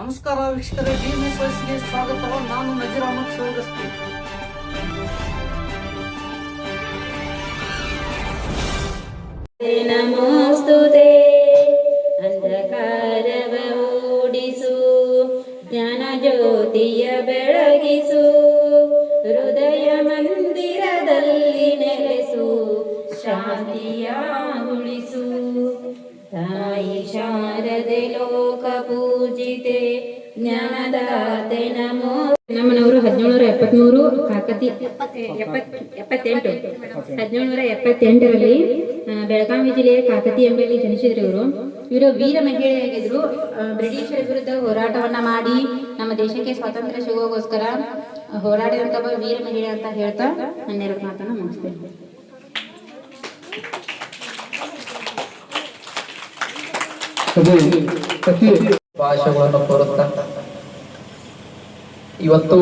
ನಮಸ್ಕಾರ ವೀಕ್ಷಕರೇ ವಯಸ್ಸಿಗೆ ಸ್ವಾಗತ ನಾನು ನಜೀರ್ ಅಹಮದ್ ಶಿವಗಸ್ತಿ ನಮೋಸ್ತು ತೇ ಅಂಧಕಾರವ ಓಡಿಸು ಜ್ಞಾನ ಜ್ಯೋತಿಯ ಬೆಳಗಿಸು, ಹೃದಯ ಮಂದಿರದಲ್ಲಿ ನೆಲೆಸು, ಶಾಂತಿಯ ಶಾರದೆ ಲೋಕ ಪೂಜಿತೆ, ಜ್ಞಾನದಾತೆ ನಮೋ. ನಮ್ಮನವರು ಹದಿನೇಳನೂರ ಎಪ್ಪತ್ಮೂರು ಕಾಕತಿ ಎಪ್ಪತ್ ಎಪ್ಪತ್ತೆಂಟು. ಹದಿನೇಳನೂರ ಎಪ್ಪತ್ತೆಂಟರಲ್ಲಿ ಬೆಳಗಾವಿ ಜಿಲ್ಲೆಯ ಕಾಕತಿ ಎಂಬಲ್ಲಿ ಜನಿಸಿದ್ರು ಇವರು. ಇವರು ವೀರ ಮಹಿಳೆಯಾಗಿದ್ರು. ಬ್ರಿಟಿಷರ ವಿರುದ್ಧ ಹೋರಾಟವನ್ನ ಮಾಡಿ ನಮ್ಮ ದೇಶಕ್ಕೆ ಸ್ವಾತಂತ್ರ್ಯ ಸಿಗೋಗೋಸ್ಕರ ಹೋರಾಡಿದಂತ ವೀರ ಮಹಿಳೆ ಅಂತ ಹೇಳ್ತಾ ಹನ್ನೆರಡು ಮಾತನ್ನ ಮುಗಿಸ್ತೇನೆ. ಪ್ರತಿ ಭಾಷೆಗಳನ್ನು ಕೋರುತ್ತಾ ಇವತ್ತು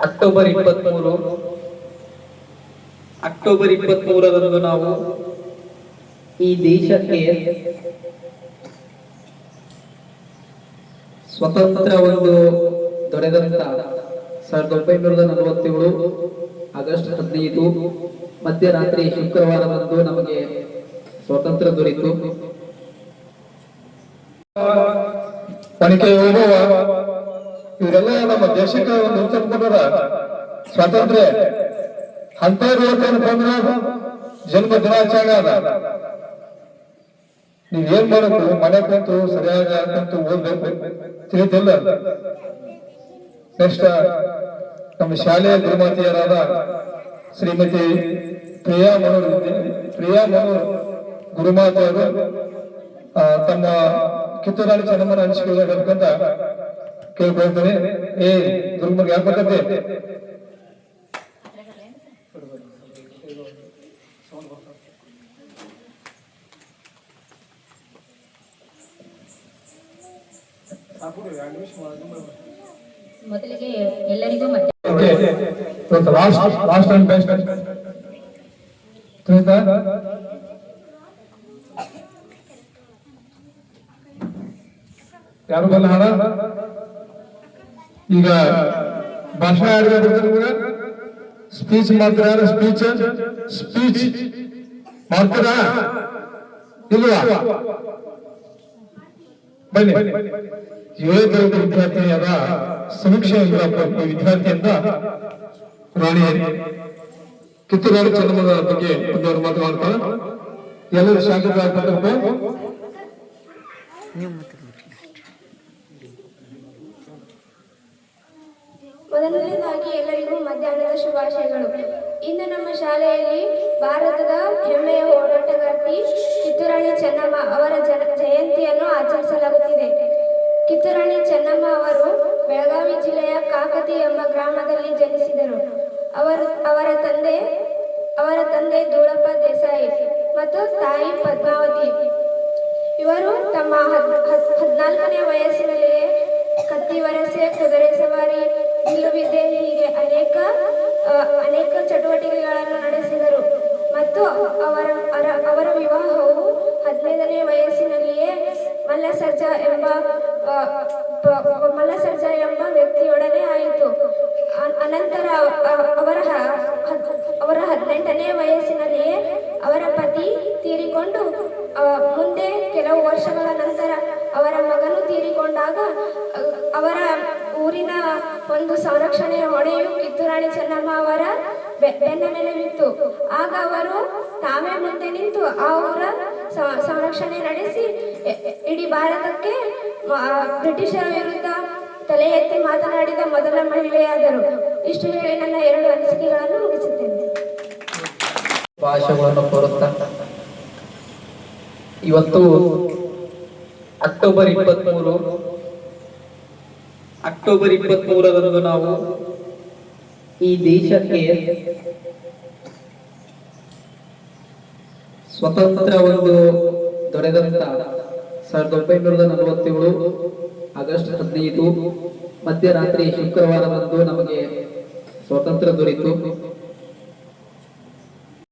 ಅಕ್ಟೋಬರ್ ಇಪ್ಪತ್ಮೂರು, ಅಕ್ಟೋಬರ್ ಇಪ್ಪತ್ಮೂರರಂದು ನಾವು ಈ ದೇಶಕ್ಕೆ ಸ್ವತಂತ್ರ ಒಂದು ದೊರೆದಂತ ಸಾವಿರದ ಒಂಬೈನೂರ ನಲವತ್ತೇಳು ಆಗಸ್ಟ್ ಹದಿನೈದು ಮಧ್ಯರಾತ್ರಿ ಶುಕ್ರವಾರದಂದು ನಮಗೆ ಸ್ವತಂತ್ರ ದೊರೆಯಿತು ತನಿಖೆ ಹೋಗುವ ಇವರೆಲ್ಲ ನಮ್ಮ ದೇಶಕ್ಕೆ ಒಂದು ಉತ್ತಮಕೊಂಡರ ಸ್ವಾತಂತ್ರ್ಯ. ಅಂತ ಬಂದ್ರ ಜನ್ಮ ದಿನಾಚರಣೆ ಅದ. ನೀವ್ ಏನ್ ಮಾಡಬೇಕು? ಮನೆ ಕುಂತು ಸರಿಯಾಗಿ ಕುಂತು ಓದ್ಬೇಕು? ತಿಳಿದಿಲ್ಲ ನೆಕ್ಸ್ಟ್ ನಮ್ಮ ಶಾಲೆಯ ಗುರುಮಾತೆಯರಾದ ಶ್ರೀಮತಿ ಪ್ರಿಯಾ ಮನೋರ್ ಪ್ರಿಯಾ ಮನೋರ್ ಗುರುಮಾತೆಯರು ಆ, ತಮ್ಮ ಕಿತ್ತೂರಾಣಿ ಚೆನ್ನಮ್ಮನ ಅನಿಸಿಕೆ ಬೇಕಂತ ಕೇಳ್ಕೊಳ್ತೇನೆ ಏ ಗುರುಮರ್ಗ ಯಾಕೆ ಮೊದಲಿಗೆ ಎಲ್ಲರಿಗೂ ಮತ್ತೆ ಲಾಸ್ಟ್ ಲಾಸ್ಟ್ ಅಂಡ್ ಬೆಸ್ಟ್ ತಿಳಿತಾ ಯಾರು ಬಲ್ಲ ಈಗ ಭಾಷಣ ಆಡ್ಬೇಕು ಸ್ಪೀಚ್ ಮಾಡ್ತಾರೆ ಯಾರು? ಸ್ಪೀಚ್ ಸ್ಪೀಚ್ ಮಾಡ್ತೀರಾ? ಇಲ್ವಾ? ಬನ್ನಿ. ಏಳನೇ ವಿದ್ಯಾರ್ಥಿಯಾದ ಸಮೀಕ್ಷೆ ವಿದ್ಯಾರ್ಥಿಯಿಂದ ರಾಣಿ. ಕಿತ್ತೂರಾಣಿ ಚಂದ್ರಮದ ಬಗ್ಗೆ ಒಂದು ಮಾತನಾಡ್ತಾರೆ ಎಲ್ಲರೂ ಶಾಂತಿದಾಯಕ ಮೊದಲನೇದಾಗಿ ಎಲ್ಲರಿಗೂ ಮಧ್ಯಾಹ್ನದ ಶುಭಾಶಯಗಳು. ಇಂದು ನಮ್ಮ ಶಾಲೆಯಲ್ಲಿ ಭಾರತದ ಹೆಮ್ಮೆಯ ಹೋರಾಟಗಾರ್ತಿ ಕಿತ್ತೂರಾಣಿ ಚೆನ್ನಮ್ಮ ಅವರ ಜನ ಜಯಂತಿಯನ್ನು ಆಚರಿಸಲಾಗುತ್ತಿದೆ. ಕಿತ್ತೂರಾಣಿ ಚೆನ್ನಮ್ಮ ಅವರು ಬೆಳಗಾವಿ ಜಿಲ್ಲೆಯ ಕಾಕತಿ ಎಂಬ ಗ್ರಾಮದಲ್ಲಿ ಜನಿಸಿದರು. ಅವರು ಅವರ ತಂದೆ ಅವರ ತಂದೆ ದೂಳಪ್ಪ ದೇಸಾಯಿ ಮತ್ತು ತಾಯಿ ಪದ್ಮಾವತಿ. ಇವರು ತಮ್ಮ ಹದ್- ಹದ್- ಹದ್ನಾಲ್ಕನೇ ವಯಸ್ಸಿನಲ್ಲಿಯೇ ಮಲ್ಲಸರ್ಜ ಎಂಬ ವ್ಯಕ್ತಿಯೊಡನೆ ಆಯಿತು. ಅನಂತರ ಅವರ ಅವರ ಹದಿನೆಂಟನೇ ವಯಸ್ಸಿನಲ್ಲಿಯೇ ಅವರ ಪತಿ ತೀರಿಕೊಂಡು ಮುಂದೆ ಕೆಲವು ವರ್ಷಗಳ ನಂತರ ಅವರ ಮಗನು ತೀರಿಕೊಂಡಾಗ, ಅವರ ಊರಿನ ಒಂದು ಸಂರಕ್ಷಣೆಯ ಹೊಣೆಯು ಕಿತ್ತೂರಾಣಿ ಚೆನ್ನಮ್ಮ ಅವರ ಬೆನ್ನ ಮೇಲೆ ಬಿತ್ತು ಆಗ ಅವರು ತಾವೇ ಮುಂದೆ ನಿಂತು ಆ ಊರ ಸಂರಕ್ಷಣೆ ನಡೆಸಿ ಇಡೀ ಭಾರತಕ್ಕೆ ಬ್ರಿಟಿಷರ ವಿರುದ್ಧ ತಲೆ ಎತ್ತಿ ಮಾತನಾಡಿದ ಮೊದಲ ಮಹಿಳೆಯಾದರು. ಇಷ್ಟು ಹೇಳಿ ನನ್ನ ಎರಡು ಅನಿಸಿಕೆಗಳನ್ನು ಮುಗಿಸುತ್ತೇನೆ. ಭಾಷೆಗಳನ್ನು ಇವತ್ತು ಅಕ್ಟೋಬರ್ ಇಪ್ಪತ್ಮೂರು, ಅಕ್ಟೋಬರ್ ಇಪ್ಪತ್ಮೂರರಂದು ನಾವು ಈ ದೇಶಕ್ಕೆ ಸ್ವತಂತ್ರ ಒಂದು ದೊರೆದಂತ ಸಾವಿರದ ಒಂಬೈನೂರ ನಲವತ್ತೇಳು ಆಗಸ್ಟ್ ಹದಿನೈದು ಮಧ್ಯರಾತ್ರಿ ಶುಕ್ರವಾರದಂದು ನಮಗೆ ಸ್ವಾತಂತ್ರ್ಯ ದೊರೆಯಿತು.